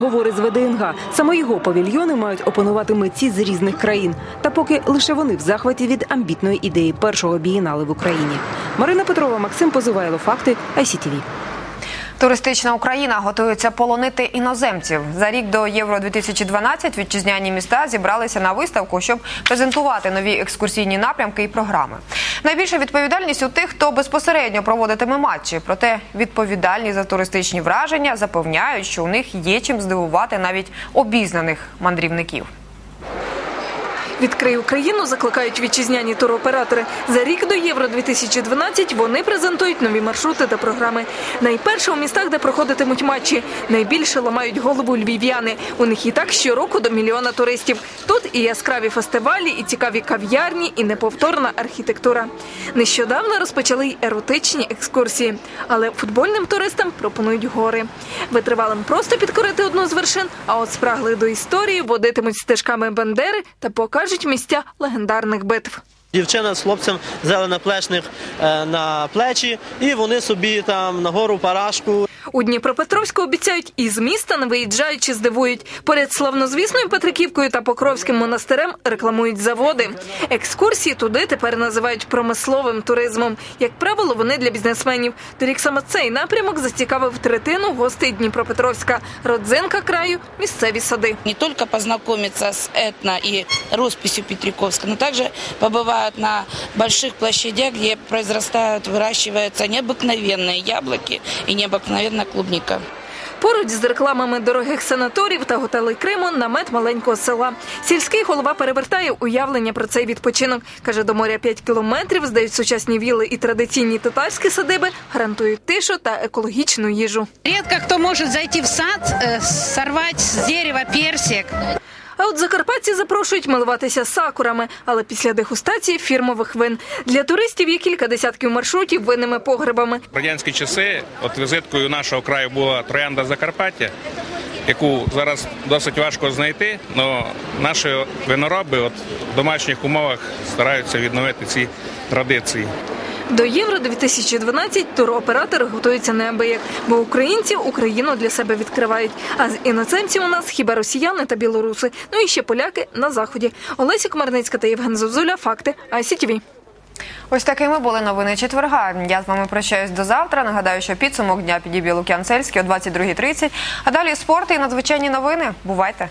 Говорить з ВДНГ. Саме його павільйони мають опанувати митці з різних країн. Та поки лише вони в захваті від амбітної ідеї першого бієнали в Україні. Марина Петрова, Максим Позивайло, факти ICTV. Туристична Україна готується полонити іноземців. За рік до Євро 2012 вітчизняні міста зібралися на виставку, щоб презентувати нові екскурсійні напрямки і програми. Найбільша відповідальність у тих, хто безпосередньо проводитиме матчі. Проте відповідальні за туристичні враження запевняють, що у них є чим здивувати навіть обізнаних мандрівників. Відкрий Україну закликають вітчизняні туроператори. За рік до Євро 2012 вони презентують нові маршрути та програми. Найперше у містах, де проходитимуть матчі. Найбільше ламають голову львів'яни. У них і так щороку до мільйона туристів. Тут і яскраві фестивалі, і цікаві кав'ярні, і неповторна архітектура. Нещодавно розпочали й еротичні екскурсії, але футбольним туристам пропонують гори. Витривалим просто підкорити одну з вершин, а от спрагли до історії водитимуть стежками Бандери та покажуть місця легендарних битв. Дівчина з хлопцем взяли наплечник е, на плечі, і вони собі там на гору парашку. У Дніпропетровську обіцяють і з міста не виїжджаючи здивують. Поряд славнозвісною Петриківкою та Покровським монастирем рекламують заводи. Екскурсії туди тепер називають промисловим туризмом. Як правило, вони для бізнесменів. Торік саме цей напрямок зацікавив третину гостей Дніпропетровська. Родзинка краю місцеві сади. не только познакомиться с этно и росписью Петриковска, но также побывают на больших площадях, где произрастают, выращиваются необыкновенные яблоки и необыкновенная клубника. Поруч з рекламами дорогих санаторів та готелей Криму намет маленького села. Сільський голова перевертає уявлення про цей відпочинок. Каже, до моря 5 кілометрів, здають сучасні віли і традиційні татарські садиби, гарантують тишу та екологічну їжу. Редко кто может зайти в сад, э, сорвать с дерева персик. А от закарпатці запрошують милуватися сакурами, але після дегустації фірмових вин. Для туристів є кілька десятків маршрутів винними погребами. В радянські часи от візиткою нашого краю була троянда Закарпаття, яку зараз досить важко знайти. але наші винороби от в домашніх умовах стараються відновити ці традиції. До Євро 2012 туроператори готуються неабияк, бо українці Україну для себе відкривають. А з іноземців у нас хіба росіяни та білоруси. Ну і ще поляки на заході. Олеся Комарницька та Євген Зозуля. Факти ICTV. Ось такими були новини четверга. Я з вами прощаюсь до завтра. Нагадаю, що підсумок дня підіб'є Лук'ян Цельський о 22.30. А далі спорт і надзвичайні новини. Бувайте!